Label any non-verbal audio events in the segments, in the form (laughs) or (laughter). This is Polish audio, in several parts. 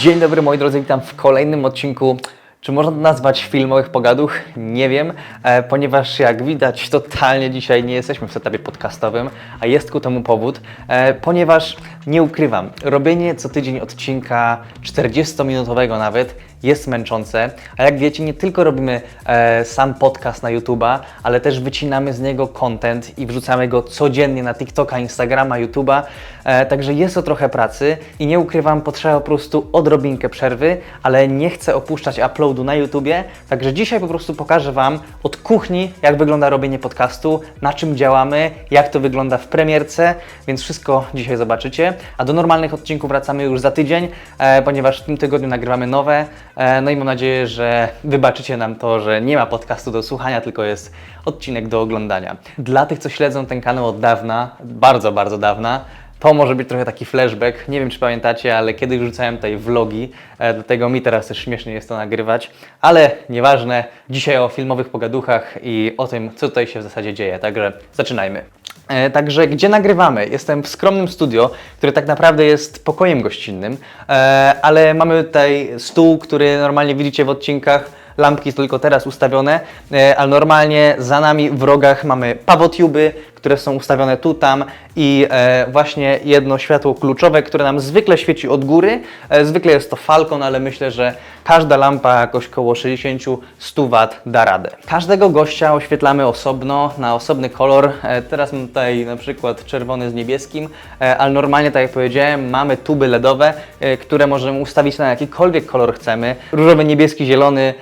Dzień dobry moi drodzy, witam w kolejnym odcinku. Czy można nazwać filmowych pogaduch? Nie wiem, e, ponieważ jak widać totalnie dzisiaj nie jesteśmy w setupie podcastowym, a jest ku temu powód, e, ponieważ nie ukrywam, robienie co tydzień odcinka 40-minutowego nawet jest męczące, a jak wiecie, nie tylko robimy e, sam podcast na YouTube'a, ale też wycinamy z niego content i wrzucamy go codziennie na TikToka, Instagrama, YouTube'a, e, także jest to trochę pracy i nie ukrywam, potrzeba po prostu odrobinkę przerwy, ale nie chcę opuszczać uploadu na YouTubie, także dzisiaj po prostu pokażę Wam od kuchni, jak wygląda robienie podcastu, na czym działamy, jak to wygląda w premierce, więc wszystko dzisiaj zobaczycie, a do normalnych odcinków wracamy już za tydzień, e, ponieważ w tym tygodniu nagrywamy nowe, E, No i mam nadzieję, że wybaczycie nam to, że nie ma podcastu do słuchania, tylko jest odcinek do oglądania. Dla tych, co śledzą ten kanał od dawna, bardzo, bardzo dawna, to może być trochę taki flashback. Nie wiem, czy pamiętacie, ale kiedyś rzucałem tutaj vlogi, e, dlatego mi teraz też śmiesznie jest to nagrywać, ale nieważne. Dzisiaj o filmowych pogaduchach i o tym, co tutaj się w zasadzie dzieje. Także zaczynajmy. E, Także gdzie nagrywamy? Jestem w skromnym studio, które tak naprawdę jest pokojem gościnnym, e, ale mamy tutaj stół, który normalnie widzicie w odcinkach. Lampki są tylko teraz ustawione, ale normalnie za nami w rogach mamy pawotuby, które są ustawione tu, tam i e, właśnie jedno światło kluczowe, które nam zwykle świeci od góry. E, zwykle jest to Falcon, ale myślę, że każda lampa jakoś koło 60-100 W da radę. Każdego gościa oświetlamy osobno, na osobny kolor. E, teraz mam tutaj na przykład czerwony z niebieskim, ale normalnie, tak jak powiedziałem, mamy tuby LEDowe, które możemy ustawić na jakikolwiek kolor chcemy. Różowy, niebieski, zielony,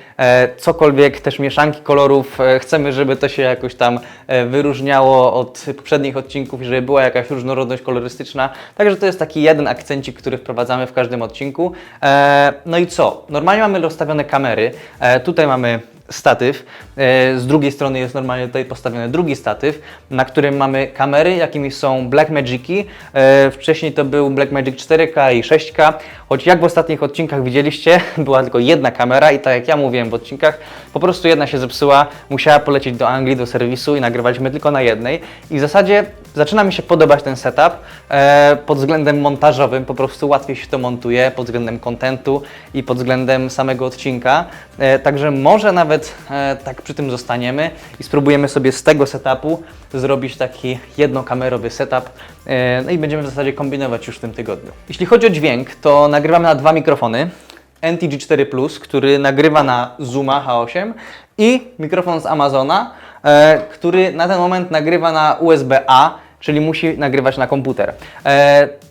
cokolwiek, też mieszanki kolorów. Chcemy, żeby to się jakoś tam wyróżniało od poprzednich odcinków żeby była jakaś różnorodność kolorystyczna. Także to jest taki jeden akcencik, który wprowadzamy w każdym odcinku. E, No i co? Normalnie mamy rozstawione kamery. E, Tutaj mamy statyw. E, Z drugiej strony jest normalnie tutaj postawiony drugi statyw, na którym mamy kamery, jakimi są Blackmagic'i. E, Wcześniej to był Blackmagic 4K i 6K, choć jak w ostatnich odcinkach widzieliście, (laughs) była tylko jedna kamera i tak jak ja mówiłem w odcinkach, po prostu jedna się zepsuła, musiała polecieć do Anglii, do serwisu i nagrywaliśmy tylko na jednej. I w zasadzie zaczyna mi się podobać ten setup e, pod względem montażowym, po prostu łatwiej się to montuje, pod względem kontentu i pod względem samego odcinka. E, także może nawet e, tak przy tym zostaniemy i spróbujemy sobie z tego setupu zrobić taki jednokamerowy setup. E, no i będziemy w zasadzie kombinować już w tym tygodniu. Jeśli chodzi o dźwięk, to nagrywamy na dwa mikrofony. NTG4 Plus, który nagrywa na Zooma H8 i mikrofon z Amazona, e, który na ten moment nagrywa na USB-A, czyli musi nagrywać na komputer.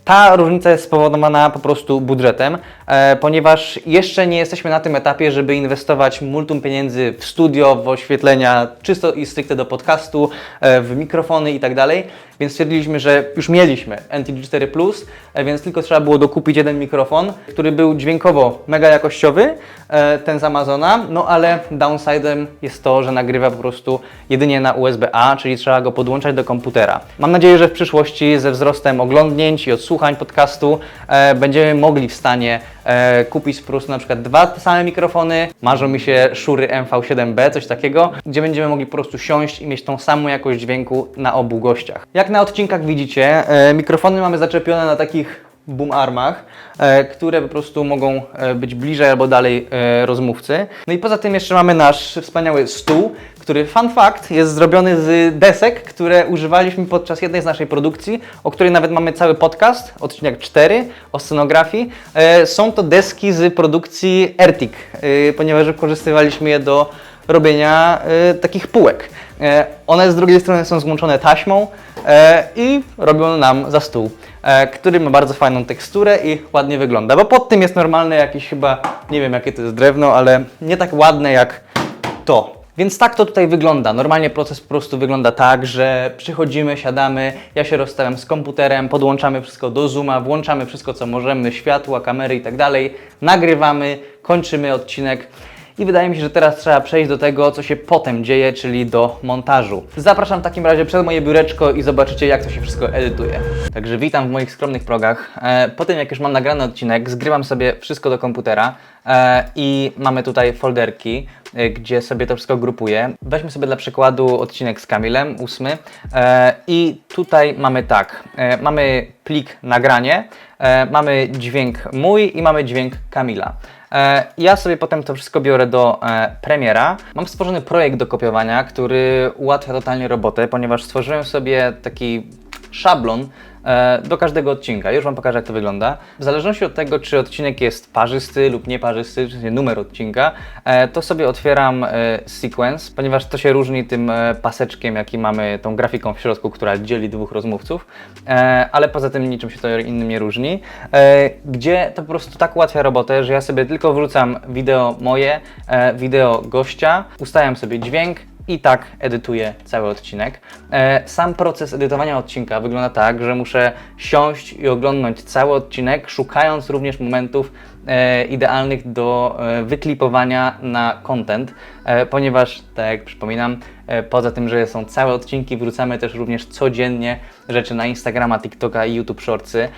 Ta różnica jest spowodowana po prostu budżetem, e, ponieważ jeszcze nie jesteśmy na tym etapie, żeby inwestować multum pieniędzy w studio, w oświetlenia czysto i stricte do podcastu, e, w mikrofony i tak dalej. Więc stwierdziliśmy, że już mieliśmy NTG4 Plus, e, więc tylko trzeba było dokupić jeden mikrofon, który był dźwiękowo mega jakościowy, ten z Amazona, no ale downside'em jest to, że nagrywa po prostu jedynie na USB-A, czyli trzeba go podłączać do komputera. Mam nadzieję, że w przyszłości ze wzrostem oglądnięć i odsłuchań podcastu e, będziemy mogli w stanie e, kupić po prostu na przykład dwa te same mikrofony. Marzą mi się Shure MV7B, coś takiego, gdzie będziemy mogli po prostu siąść i mieć tą samą jakość dźwięku na obu gościach. Jak na odcinkach widzicie, e, mikrofony mamy zaczepione na takich boom armach, e, które po prostu mogą e, być bliżej albo dalej e, rozmówcy. No i poza tym jeszcze mamy nasz wspaniały stół, który fun fact jest zrobiony z desek, które używaliśmy podczas jednej z naszej produkcji, o której nawet mamy cały podcast, odcinek 4 o scenografii. Są to deski z produkcji Ertik, ponieważ wykorzystywaliśmy je do robienia e, takich półek. E, one z drugiej strony są złączone taśmą e, i robią nam za stół, e, który ma bardzo fajną teksturę i ładnie wygląda, bo pod tym jest normalne jakieś chyba, nie wiem jakie to jest drewno, ale nie tak ładne jak to. Więc tak to tutaj wygląda. Normalnie proces po prostu wygląda tak, że przychodzimy, siadamy, ja się rozstawiam z komputerem, podłączamy wszystko do Zooma, włączamy wszystko co możemy, światła, kamery i tak dalej, nagrywamy, kończymy odcinek i wydaje mi się, że teraz trzeba przejść do tego, co się potem dzieje, czyli do montażu. Zapraszam w takim razie przed moje biureczko i zobaczycie, jak to się wszystko edytuje. Także witam w moich skromnych progach. E, po tym, jak już mam nagrany odcinek, zgrywam sobie wszystko do komputera e, i mamy tutaj folderki, e, gdzie sobie to wszystko grupuję. Weźmy sobie dla przykładu odcinek z Kamilem, ósmy. I tutaj mamy tak, mamy plik nagranie, mamy dźwięk mój i mamy dźwięk Kamila. E, Ja sobie potem to wszystko biorę do e, Premiera. Mam stworzony projekt do kopiowania, który ułatwia totalnie robotę, ponieważ stworzyłem sobie taki szablon do każdego odcinka. Już Wam pokażę, jak to wygląda. W zależności od tego, czy odcinek jest parzysty lub nieparzysty, czyli numer odcinka, e, to sobie otwieram e, sequence, ponieważ to się różni tym e, paseczkiem, jaki mamy, tą grafiką w środku, która dzieli dwóch rozmówców, e, ale poza tym niczym się to innym nie różni, e, gdzie to po prostu tak ułatwia robotę, że ja sobie tylko wrzucam wideo moje, e, wideo gościa, ustawiam sobie dźwięk, i tak edytuję cały odcinek. E, Sam proces edytowania odcinka wygląda tak, że muszę siąść i oglądnąć cały odcinek, szukając również momentów e, idealnych do e, wyklipowania na content, ponieważ, tak jak przypominam, poza tym, że są całe odcinki, wrzucamy też również codziennie rzeczy na Instagrama, TikToka i YouTube Shortsy,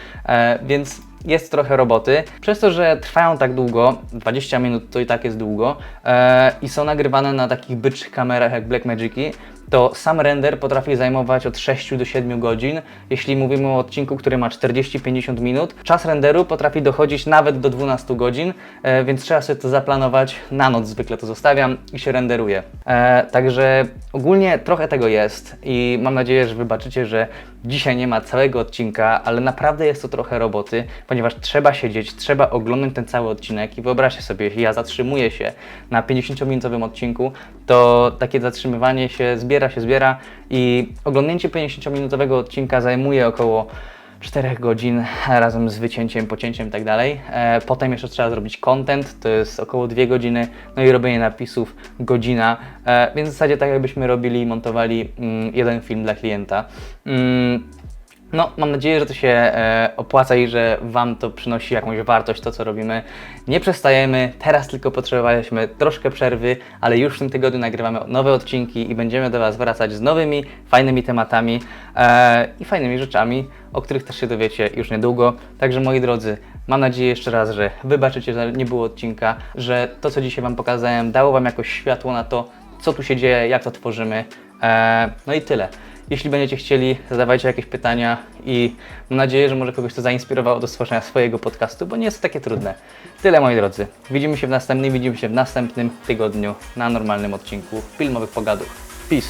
więc jest trochę roboty. Przez to, że trwają tak długo, 20 minut to i tak jest długo, e, i są nagrywane na takich byczych kamerach jak Blackmagic'i, to sam render potrafi zajmować od 6 do 7 godzin. Jeśli mówimy o odcinku, który ma 40-50 minut, czas renderu potrafi dochodzić nawet do 12 godzin, e, więc trzeba sobie to zaplanować. Na noc zwykle to zostawiam i się renderuje. E, także ogólnie trochę tego jest i mam nadzieję, że wybaczycie, że dzisiaj nie ma całego odcinka, ale naprawdę jest to trochę roboty, ponieważ trzeba siedzieć, trzeba oglądać ten cały odcinek i wyobraźcie sobie, jeśli ja zatrzymuję się na 50-minutowym odcinku, to takie zatrzymywanie się zbiera, się zbiera i oglądnięcie 50-minutowego odcinka zajmuje około 4 godzin razem z wycięciem, pocięciem i tak dalej. E, Potem jeszcze trzeba zrobić content, to jest około 2 godziny, no i robienie napisów godzina, e, więc w zasadzie tak jakbyśmy robili i montowali mm, jeden film dla klienta. Mm, no, mam nadzieję, że to się e, opłaca i że Wam to przynosi jakąś wartość, to co robimy. Nie przestajemy, teraz tylko potrzebowaliśmy troszkę przerwy, ale już w tym tygodniu nagrywamy nowe odcinki i będziemy do Was wracać z nowymi, fajnymi tematami e, i fajnymi rzeczami, o których też się dowiecie już niedługo. Także moi drodzy, mam nadzieję jeszcze raz, że wybaczycie, że nie było odcinka, że to co dzisiaj Wam pokazałem dało Wam jakoś światło na to, co tu się dzieje, jak to tworzymy. E, no i tyle. Jeśli będziecie chcieli, zadawajcie jakieś pytania i mam nadzieję, że może kogoś to zainspirowało do stworzenia swojego podcastu, bo nie jest to takie trudne. Tyle moi drodzy. Widzimy się w następnym, widzimy się w następnym tygodniu na normalnym odcinku filmowych pogadów. Peace!